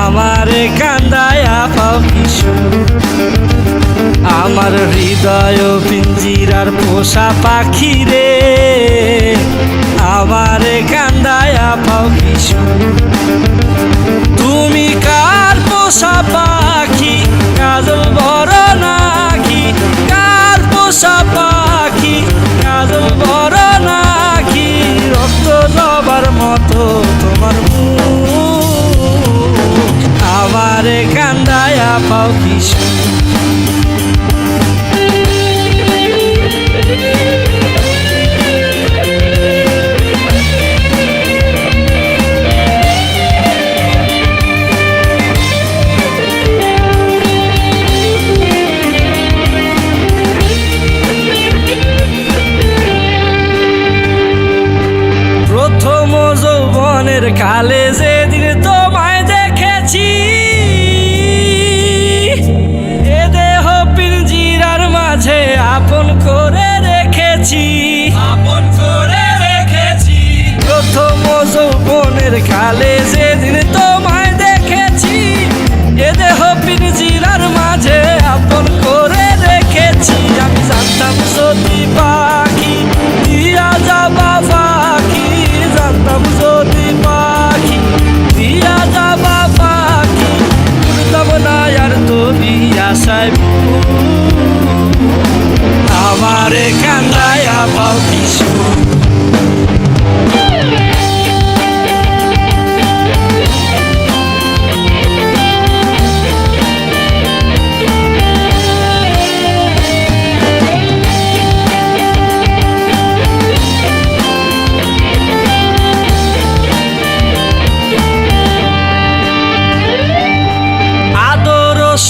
আমারে কান্দায়া পাও কিশু আমার হৃদয় পিঞ্জিরার পোষা পাখি রে, আমারে কান্দায়া পাও কিশু তুমি কার পোষা পাখি, কাজল বড় নাকি? কার পোষা পাখি কালে যেদিন তোমায় দেখেছি যৌবনের কালে যেদিন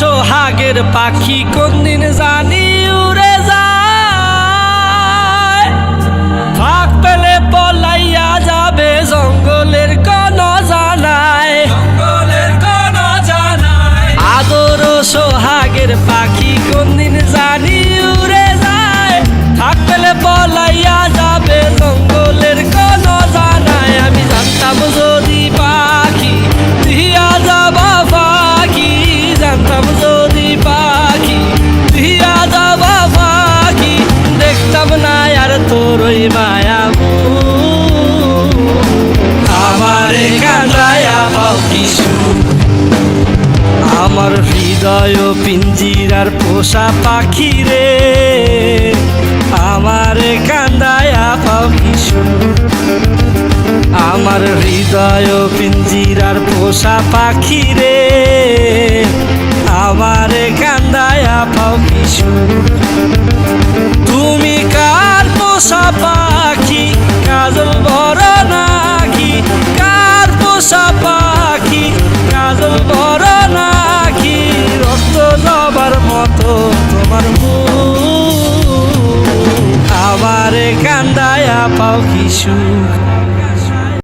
সোহাগের পাখি কোনদিন জানি উড়ে যায়। ফাঁক পেলে পলাইয়া যাবে জঙ্গলের কোন জানায় আদর সোহাগের পাখি কোনদিন জানি হৃদয় পিঞ্জিরার পোষা পাখি রে। আমারে কান্দায়া কিছু আমার হৃদয় পিঞ্জিরার পোষা পাখি রে। আমারে কান্দায়া কিছু তুমি কার পোষা আমারে কান্দায়া পাও কি সুখ?